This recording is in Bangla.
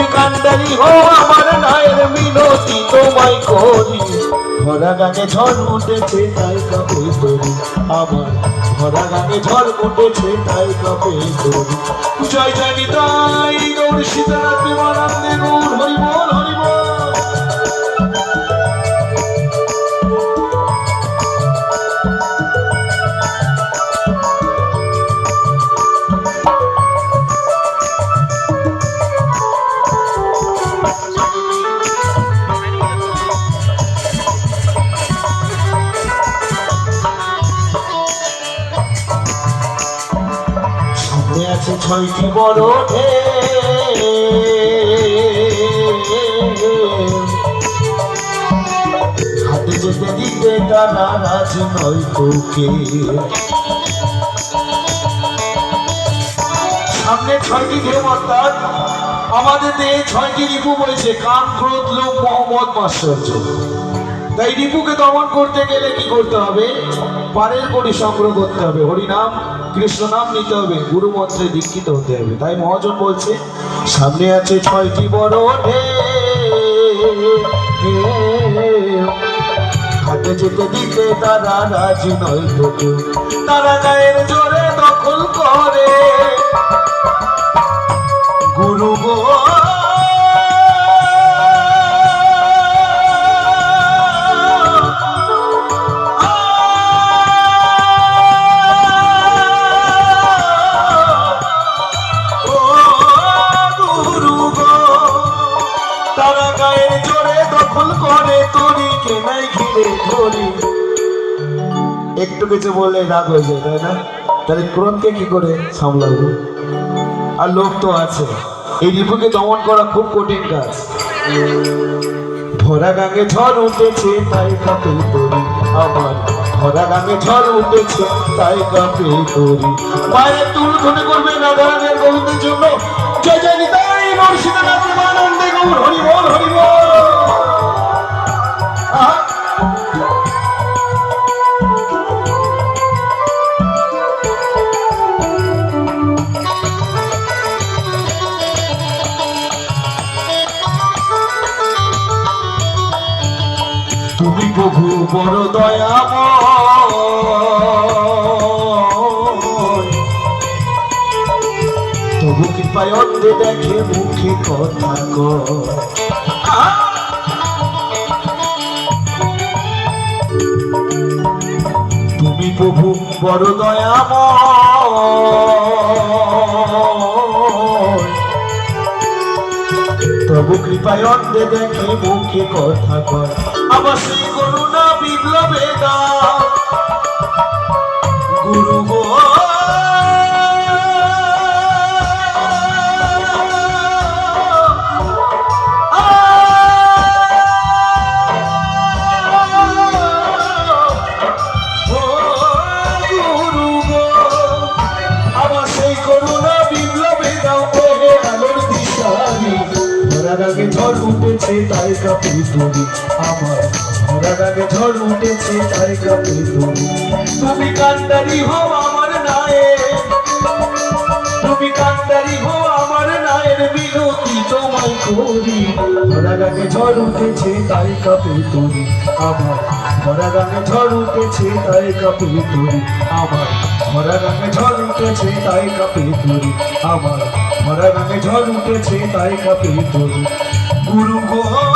তুমি কান্ডারি হো আমার নায়ের মিনতি তোমায় করি। ভরা গানে ঝড় উঠেছে তাই কাপে তরি আমার ভরা গানে ঝড় উঠেছে তাই কাপে তরি জয় জানি তাই গৌর সীতারাম বিমানন্দে গৌর হরিবল আছে ছয়টি বড়। হাতে যেতে দিতে টানা রাজ নয় তোকে সামনে ছয়টি ঢেউ, অর্থাৎ আমাদের দেহে ছয়টি রিপু বইছে কাম ক্রোধ লোক, মোহাম্মদ মাশ্চর্য তাই রিপুকে দমন করতে গেলে কি করতে হবে পারের করি সংগ্রহ করতে হবে হরিনাম, কৃষ্ণ নাম নিতে হবে গুরু মন্ত্রে দীক্ষিত হতে হবে তাই মহাজন বলছে, সামনে আছে ছয়টি বড়। হাতে যেতে দিতে তারা রাজি নয়। তারা গায়ের ধরি। একটু কিছু বললে রাগ হয়ে যায়, তাই না? তাহলে ক্রোধকে কি করে সামলাবো? আর লোক তো আছে। এই রিপুকে দমন করা খুব কঠিন কাজ। ভরা গাঙে ঝড় উঠেছে, তাই কাপে তরি আমার ভরা গাঙে ঝড় উঠেছে, তাই কাপে তরি মায়ের তুল ধনে করবে রাধারানের গোবিন্দের জন্য। জয় জয় নিতাই মর্ষিদা নাচে আনন্দে গৌর হরি তুমি প্রভু বড় দয়াময়। তবু কৃপায় অন্ধে দেখে মুখে কথা কয়। তুমি প্রভু বড় দয়াময়। তবু কৃপায় অন্ধে দেখে মুখে কথা কয়। আমার সেই করুণা বিপ্লবে দাও। ঝড় উঠেছে তাই কাপে তুমি আমার ভরা রাগে ঝড় উঠেছে তাই কাপে তুমি তুমি কান্দারি হও আমার নায়ে তুমি কান্দারি হও আমার নায়ের বিনতি তোমায় করি। ভরা রাগে ঝড় উঠেছে তাই কাপে তুমি আমার ভরা রাগে ঝড় উঠেছে তাই কাপে তুমি আমার ভরা রাগে ঝড় উঠেছে তাই কাপে তুমি আমার ভরা রাগে ঝড় উঠেছে তাই কাপে তুমি গুরু গো